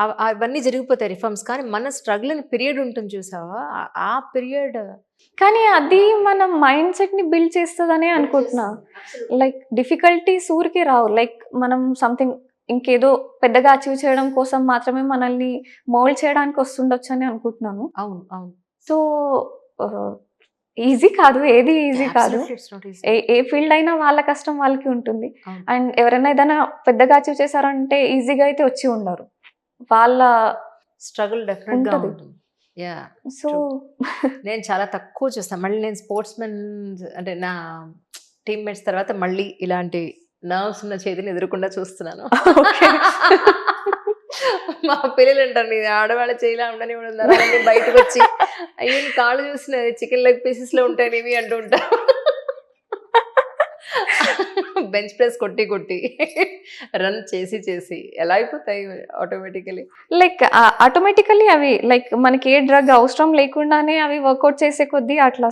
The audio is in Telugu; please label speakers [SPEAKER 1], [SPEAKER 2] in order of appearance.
[SPEAKER 1] అవ- అవన్నీ జరిగిపోతాయి రిఫార్మ్స్. కానీ మన స్ట్రగుల్ అని పీరియడ్ ఉంటుంది చూసావా? ఆ- పీరియడ్.
[SPEAKER 2] కానీ అది మన మైండ్ సెట్ని బిల్డ్ చేస్తుందనే అనుకుంటున్నా. లైక్ డిఫికల్టీస్ ఊరికి రావు. లైక్ మనం సంథింగ్ ఇంకేదో పెద్దగా అచీవ్ చేయడం కోసం మాత్రమే మనల్ని మోల్డ్ చేయడానికి వస్తుండొచ్చు అని అనుకుంటున్నాను.
[SPEAKER 1] అవును అవును.
[SPEAKER 2] సో ఈజీ కాదు. ఏది ఈజీ కాదు. ఏ ఫీల్డ్ అయినా వాళ్ళ కష్టం వాళ్ళకి ఉంటుంది. అండ్ ఎవరైనా ఏదైనా పెద్దగా అచీవ్ చేశారంటే ఈజీగా అయితే వచ్చి ఉండరు. వాళ్ళ
[SPEAKER 1] స్ట్రగుల్ డెఫినెట్గా
[SPEAKER 2] ఉంటది.
[SPEAKER 1] యా
[SPEAKER 2] సో
[SPEAKER 1] నేను చాలా తక్కువ చూస్తాను మళ్ళీ నేను స్పోర్ట్స్ మెన్ అంటే నా టీమ్మేట్స్ తర్వాత మళ్ళీ ఇలాంటి నర్వ్స్ ఉన్న చేతిని ఎదురకుండా చూస్తున్నాను. మా పిల్లలు అంటారు నీ ఆడవాళ్ళ చేయలా ఉండని ఉన్నారు బయటకు వచ్చి అయ్యో కాళ్ళు చూసిన చికెన్ లెగ్ పీసెస్లో ఉంటాయి ఇవి అంటూ ఉంటా బెంచ్ ప్రెస్ కొట్టి కొట్టి రన్ చేసి చేసి ఎలా అయిపోతాయి ఆటోమేటికలీ
[SPEAKER 2] లైక్ ఆటోమేటికలీ అవి లైక్ మనకి ఏ డ్రగ్ అవసరం లేకుండానే అవి వర్కౌట్ చేసే కొద్దీ అట్లా